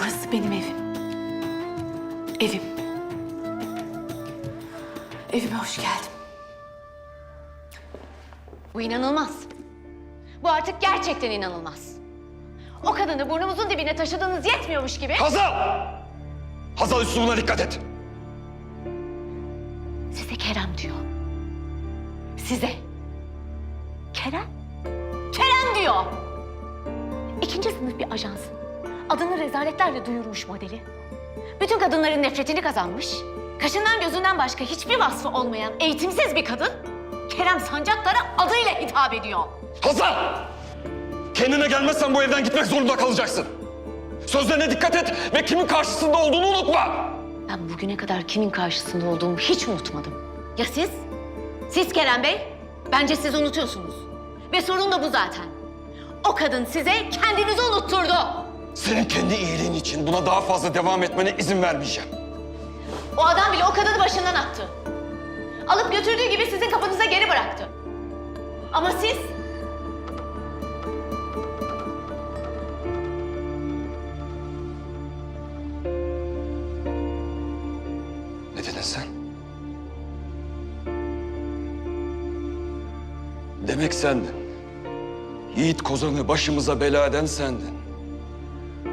Burası benim evim. Evim. Evime hoş geldin. Bu inanılmaz. Bu artık gerçekten inanılmaz. O kadını burnumuzun dibine taşıdığınız yetmiyormuş gibi... Hazal! Hazal üslubuna dikkat et. Size Kerem diyor. Size. Kerem? Kerem diyor. İkinci sınıf bir ajansın. Adını rezaletlerle duyurmuş modeli. Bütün kadınların nefretini kazanmış. Kaşından gözünden başka hiçbir vasfı olmayan eğitimsiz bir kadın. Kerem Sancaktar'a adıyla hitap ediyor. Hazal! Kendine gelmezsen bu evden gitmek zorunda kalacaksın. Sözlerine dikkat et ve kimin karşısında olduğunu unutma. Ben bugüne kadar kimin karşısında olduğumu hiç unutmadım. Ya siz? Siz Kerem Bey? Bence siz unutuyorsunuz. Ve sorun da bu zaten. O kadın size kendinizi unutturdu. Senin kendi iyiliğin için buna daha fazla devam etmene izin vermeyeceğim. O adam bile o kadını başından attı. Alıp götürdüğü gibi sizin kapınıza geri bıraktı. Ama siz... Ne dedin sen? Demek sendin. Yiğit Kozan'ı başımıza bela eden sendin.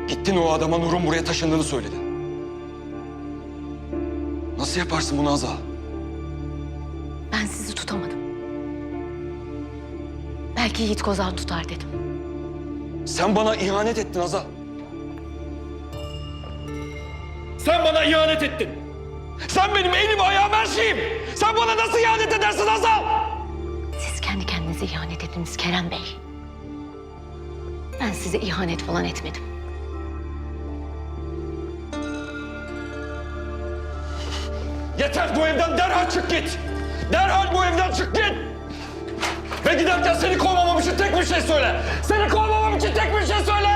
Gittin o adama Nur'un buraya taşındığını söyledin. Nasıl yaparsın bunu Hazal? Ben sizi tutamadım. Belki Yiğit Kozan tutar dedim. Sen bana ihanet ettin Hazal. Sen bana ihanet ettin. Sen benim elim ayağım her şeyim. Sen bana nasıl ihanet edersin Hazal? Siz kendi kendinize ihanet ettiniz Kerem Bey. Ben size ihanet falan etmedim. Yeter bu evden derhal çık git. Derhal bu evden çık git. Ve giderken seni kovmamam için tek bir şey söyle. Seni kovmamam için tek bir şey söyle.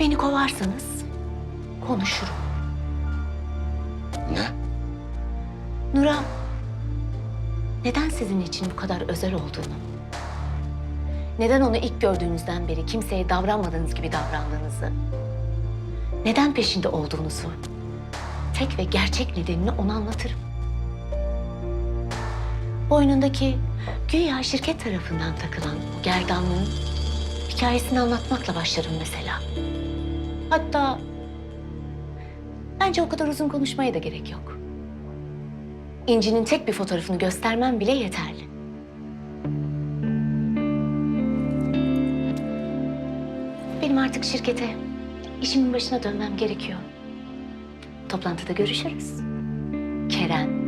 Beni kovarsanız konuşurum. Ne? Nuran, neden sizin için bu kadar özel olduğunu, neden onu ilk gördüğünüzden beri kimseye davranmadığınız gibi davrandığınızı, neden peşinde olduğunuzu, tek ve gerçek nedenini ona anlatırım. Boynundaki güya şirket tarafından takılan o gerdanlığın hikayesini anlatmakla başlarım mesela. Hatta bence o kadar uzun konuşmaya da gerek yok. İnci'nin tek bir fotoğrafını göstermem bile yeterli. Benim artık şirkete, işimin başına dönmem gerekiyor. Toplantıda görüşürüz. Kerem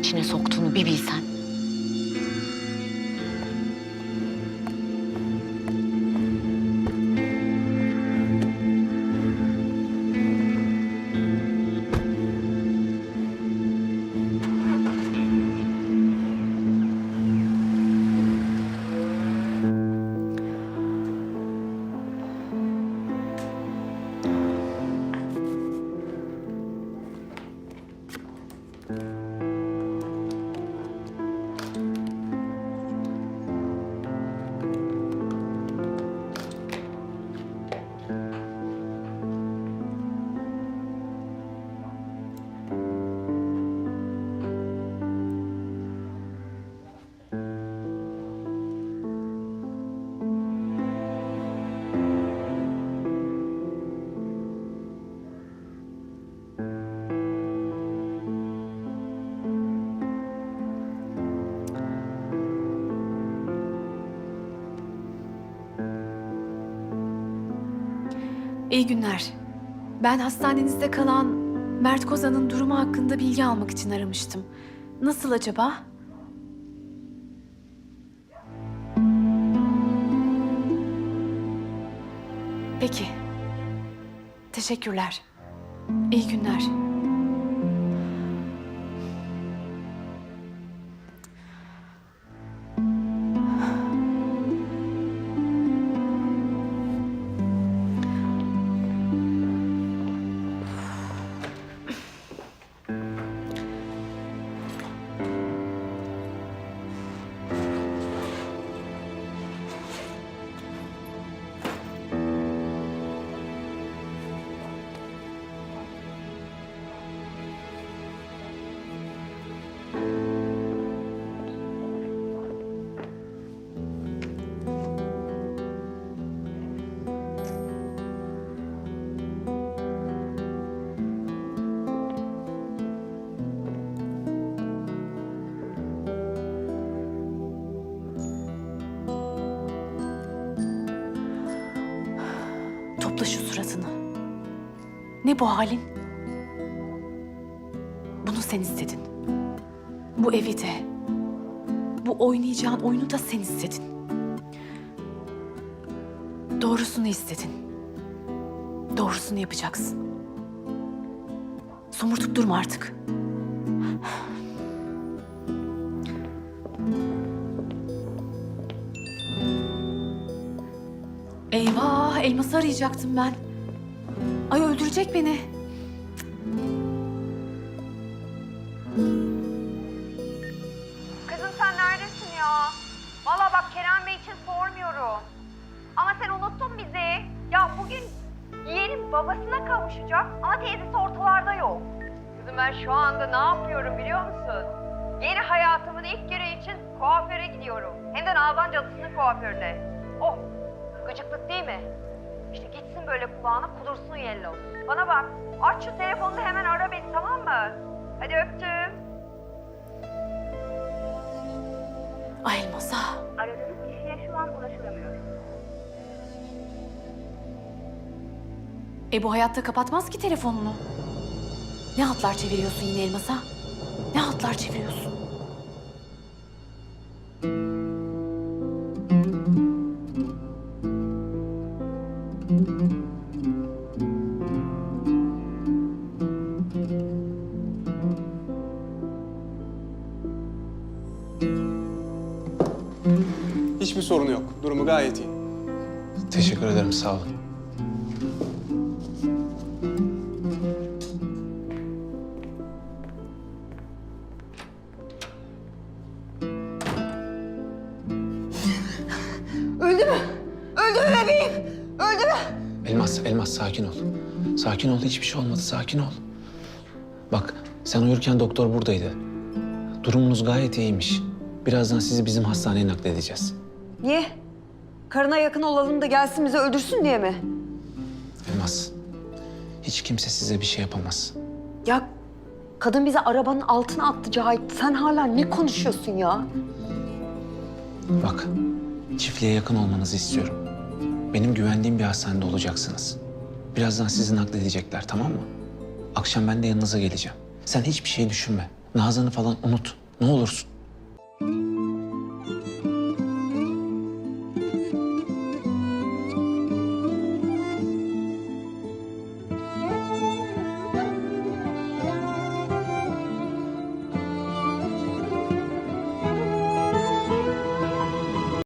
içine soktuğunu bir bilsen. İyi günler. Ben hastanenizde kalan Mert Kozan'ın durumu hakkında bilgi almak için aramıştım. Nasıl acaba? Peki. Teşekkürler. İyi günler. Ne bu halin? Bunu sen istedin. Bu evi de, bu oynayacağın oyunu da sen istedin. Doğrusunu istedin. Doğrusunu yapacaksın. Somurtup durma artık. Eyvah, elması arayacaktım ben. Ay öldürecek beni. Kızım sen neredesin ya? Valla bak Kerem Bey için sormuyorum. Ama sen unuttun bizi. Ya bugün yeğenim babasına kavuşacak ama teyzesi ortalarda yok. Kızım ben şu anda ne yapıyorum biliyor musun? Yeni hayatımın ilk günü için kuaföre gidiyorum. Hem de Nazan Cadısı'nın kuaförüne. Oh gıcıklık değil mi? İşte gitsin böyle kulağına kudursun yellow. Bana bak aç şu telefonunu hemen ara beni tamam mı? Hadi öptüm. Ay elmasa. Aradığınız kişiye şu an ulaşılamıyor. E bu hayatta kapatmaz ki telefonunu. Ne hatlar çeviriyorsun yine elmasa? Ne hatlar çeviriyorsun? Durumu gayet iyi. Teşekkür ederim, sağ olun. Öldü mü? Öldü mü bebeğim? Öldü mü? Elmas, Elmas sakin ol. Sakin ol, hiçbir şey olmadı, sakin ol. Bak, sen uyurken doktor buradaydı. Durumunuz gayet iyiymiş. Birazdan sizi bizim hastaneye nakledeceğiz. Niye? Karına yakın olalım da gelsin bizi öldürsün diye mi? Elmas, hiç kimse size bir şey yapamaz. Ya kadın bizi arabanın altına attı Cahit. Sen hala ne konuşuyorsun ya? Bak, çiftliğe yakın olmanızı istiyorum. Benim güvendiğim bir hastanede olacaksınız. Birazdan sizi nakledecekler, tamam mı? Akşam ben de yanınıza geleceğim. Sen hiçbir şey düşünme. Nazan'ı falan unut. Ne olursun.